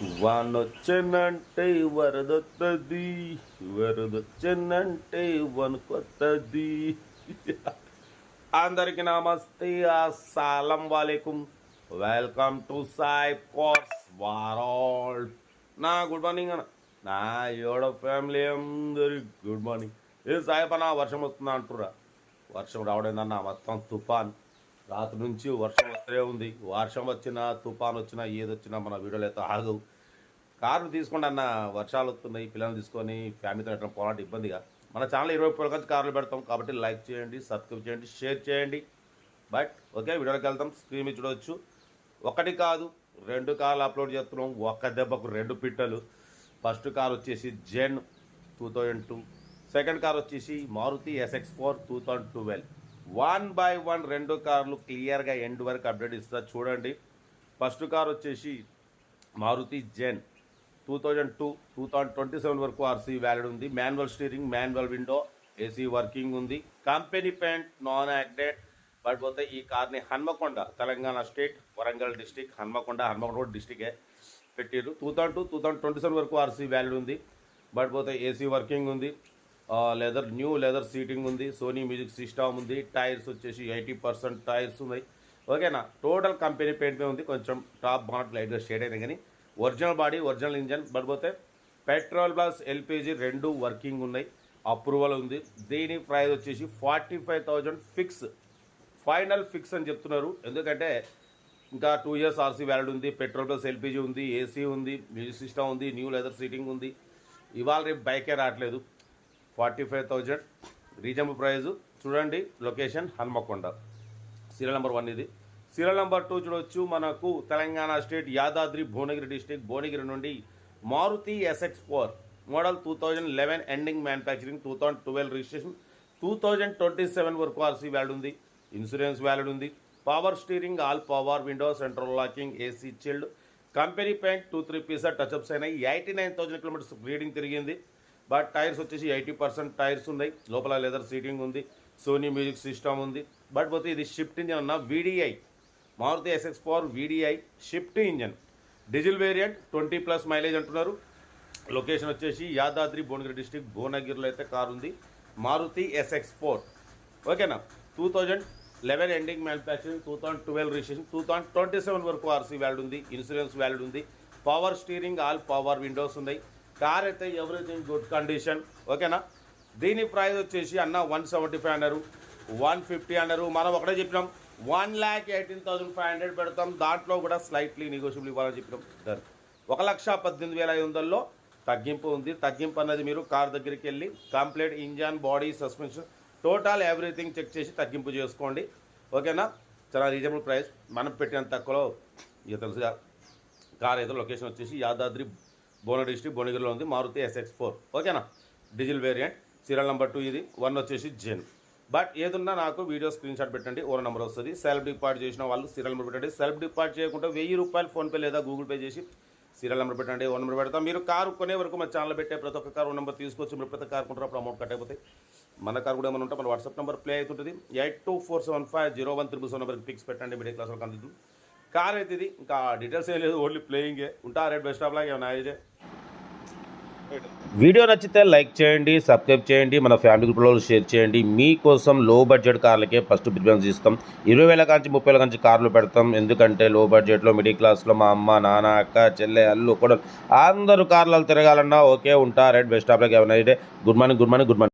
వానొచ్చనంటే వరదొత్తది వరదొచ్చనంటే వనుకొత్తది అందరికి నమస్తే అస్సలం వాలేకుం. వెల్కమ్ టు సాయి కోర్స్ వారాల్. నా గుడ్ మార్నింగ్ అన్న. నా ఏడో ఫ్యామిలీ అందరి గుడ్ మార్నింగ్. ఏ సాయి నా వర్షం వస్తుందా అంటురా వర్షం రావడేందన్న మొత్తం తుఫాన్. రాత్రి నుంచి వర్షం వస్తూనే ఉంది. వర్షం వచ్చినా తుఫాన్ వచ్చినా ఏది వచ్చినా మన వీడియోలు అయితే ఆగవు. కారు తీసుకోండి అన్న వర్షాలు వస్తున్నాయి పిల్లల్ని తీసుకొని ఫ్యామిలీతో పెట్టడం పోవాలంటే ఇబ్బందిగా. మన ఛానల్ ఇరవై రూపాయల నుంచి కార్లు పెడతాం కాబట్టి లైక్ చేయండి సబ్స్క్రైబ్ చేయండి షేర్ చేయండి. బట్ ఓకే వీడియోకి వెళ్తాం స్క్రీన్ మీద చూడవచ్చు ఒకటి కాదు రెండు కార్లు అప్లోడ్ చేస్తున్నాం. ఒక్క దెబ్బకు రెండు పిట్టలు. ఫస్ట్ కార్ వచ్చేసి Zen two thousand two. Second car వచ్చేసి Maruti SX four two thousand twelve. One by one రెండు కార్లు క్లియర్గా ఎండ్ వరకు అప్డేట్ ఇస్తా చూడండి. ఫస్ట్ కార్ వచ్చేసి Maruti Zen two thousand two two thousand twenty seven వరకు ఆర్సీ వ్యాలిడ్ ఉంది. Manual steering manual window AC working ఉంది. కంపెనీ పెయింట్ నాన్ యాక్టెడ్ బట్ పోతే ఈ కార్ని హన్మకొండ తెలంగాణ స్టేట్ వరంగల్ డిస్టిక్ హన్మకొండ హన్మకొండ కూడా డిస్టికే పెట్టారు two thousand two two thousand twenty seven వరకు ఆర్సీ వ్యాలిడ్ ఉంది. బట్ పోతే ఏసీ వర్కింగ్ ఉంది. లెదర్ న్యూ లెదర్ సీటింగ్ ఉంది సోనీ మ్యూజిక్ సిస్టమ్ ఉంది టైర్స్ వచ్చేసి ఎయిటీ పర్సెంట్ టైర్స్ ఉన్నాయి. ఓకేనా టోటల్ కంపెనీ పెయింట్ ఉంది కొంచెం టాప్ బాట్ లైట్గా షేడ్ అయినా కానీ ఒరిజినల్ బాడీ ఒరిజినల్ ఇంజన్ పడిపోతే పోతే పెట్రోల్ ప్లస్ ఎల్పిజి రెండు వర్కింగ్ ఉన్నాయి అప్రూవల్ ఉంది. దీని ప్రైస్ వచ్చేసి forty five thousand fix final fix అని చెప్తున్నారు. ఎందుకంటే ఇంకా టూ ఇయర్స్ ఆర్సీ వ్యాలిడ్ ఉంది పెట్రోల్ ప్లస్ ఎల్పిజి ఉంది ఏసీ ఉంది మ్యూజిక్ సిస్టమ్ ఉంది న్యూ లెదర్ సీటింగ్ ఉంది. ఇవాళ రేపు బైకే రావట్లేదు. Forty five thousand. Reasonable price. చూడండి location Hanamkonda. Serial number one ఇది. సీరియల్ నెంబర్ టూ చూడొచ్చు. మనకు తెలంగాణ స్టేట్ యాదాద్రి భువనగిరి డిస్టిక్ భువనగిరి నుండి Maruti SX four model two thousand eleven ending manufacturing two thousand twelve registration two thousand twenty seven వరకు RC valid ఉంది. Insurance valid ఉంది. Power steering all power window central locking AC chilled. Company paint two three piece touch ups అయినాయి. Eighty nine thousand kilometres reading తిరిగింది. But tyres వచ్చేసి eighty percent tyres ఉన్నాయి. లోపల leather seating ఉంది. Sony music system ఉంది. But పోతే ఇది Swift engine అన్న VDI Maruti SX four VDI Swift engine. Diesel variant twenty plus mileage అంటున్నారు. లొకేషన్ వచ్చేసి యాదాద్రి భువనగిరి డిస్టిక్ భువనగిరిలో అయితే కారు ఉంది. మారుతి ఎస్ఎక్స్ ఫోర్ ఓకేనా? Two thousand eleven ending manufacturing two thousand twelve registration two thousand twenty seven వరకు RC valid ఉంది. Insurance valid ఉంది. Power steering all power windows ఉన్నాయి. కార్ అయితే ఎవ్రీథింగ్ గుడ్ కండిషన్ ఓకేనా? దీని ప్రైస్ వచ్చేసి అన్న వన్ సెవెంటీ ఫైవ్ అన్నారు. వన్ ఫిఫ్టీ అన్నారు. మనం ఒకటే చెప్పినాం one lakh eighteen thousand five hundred పెడతాం. దాంట్లో కూడా స్లైట్లీ నెగోషియబుల్ ఇవ్వాలని చెప్పినాం. డన్ ఒక లక్ష పద్దెనిమిది వేల ఐదు వందల్లో తగ్గింపు ఉంది. తగ్గింపు అన్నది మీరు కార్ దగ్గరికి వెళ్ళి complete engine body suspension total everything check చేసి తగ్గింపు చేసుకోండి. ఓకేనా? చాలా రీజనబుల్ ప్రైస్. మనం పెట్టినంత తక్కువలో ఇక తెలుసుగా కార్ అయితే లొకేషన్ వచ్చేసి యాదాద్రి భువన డిస్ట్రిక్ట్ భువనగిరిలో ఉంది మారుతి ఎస్ఎక్స్ ఫోర్ ఓకేనా? Diesel variant serial number two ఇది వన్ వచ్చేసి జెన్ బట్ ఏదున్నా నాకు వీడియో స్క్రీన్ షాట్ పెట్టండి ఓవర్ నెంబర్ వస్తుంది. సెల్ఫ్ డిపార్ట్ చేసిన వాళ్ళు సీరియల్ నెంబర్ పెట్టండి. సెల్ఫ్ డిపార్ట్ చేయకుండా వెయ్యి రూపాయలు ఫోన్పే లేదా గూగుల్ పే చేసి సీరియల్ నెంబర్ పెట్టండి ఓ నెంబర్ పెడతాం. మీరు కారు కొనే వరకు మా ఛానల్ పెట్టే ప్రతి ఒక్క కారు నెంబర్ తీసుకొచ్చి మీరు ప్రతి కారు కొంటారు? అప్పుడు అమౌంట్ కట్ అయిపోతాయి. మన కార్ కూడా ఏమైనా ఉంటే మన వాట్సాప్ నెంబర్ ప్లే అవుతుంటుంది. Eight two four seven five zero one triple seven నెంబర్కి పిక్స్ పెట్టండి మిడిల్ క్లాస్ వాళ్ళకి అందుతుంది. కార్ అయితే ఇది ఇంకా డీటెయిల్స్ ఏం లేదు ఓన్లీ ప్లేయింగే ఉంటా రేట్ బెస్ట్ ఆఫ్ లాగా ఏమైనా వీడియో నచ్చితే లైక్ చేయండి సబ్స్క్రైబ్ చేయండి మన ఫ్యామిలీ గ్రూప్లో షేర్ చేయండి. మీకోసం లో బడ్జెట్ కార్లకే ఫస్ట్ ప్రిఫరెన్స్ ఇస్తాం. ఇరవై వేల కాంచి ముప్పై వేల కాంచి కార్లు పెడతాం. ఎందుకంటే లో బడ్జెట్లో మిడిల్ క్లాస్లో మా అమ్మ నాన్న అక్క చెల్లె అల్లు కూడా అందరూ కార్లలో తిరగాలన్నా ఓకే ఉంటా రైట్ బెస్ట్ ఆఫ్ లైక్ ఏమైనా good morning good morning good morning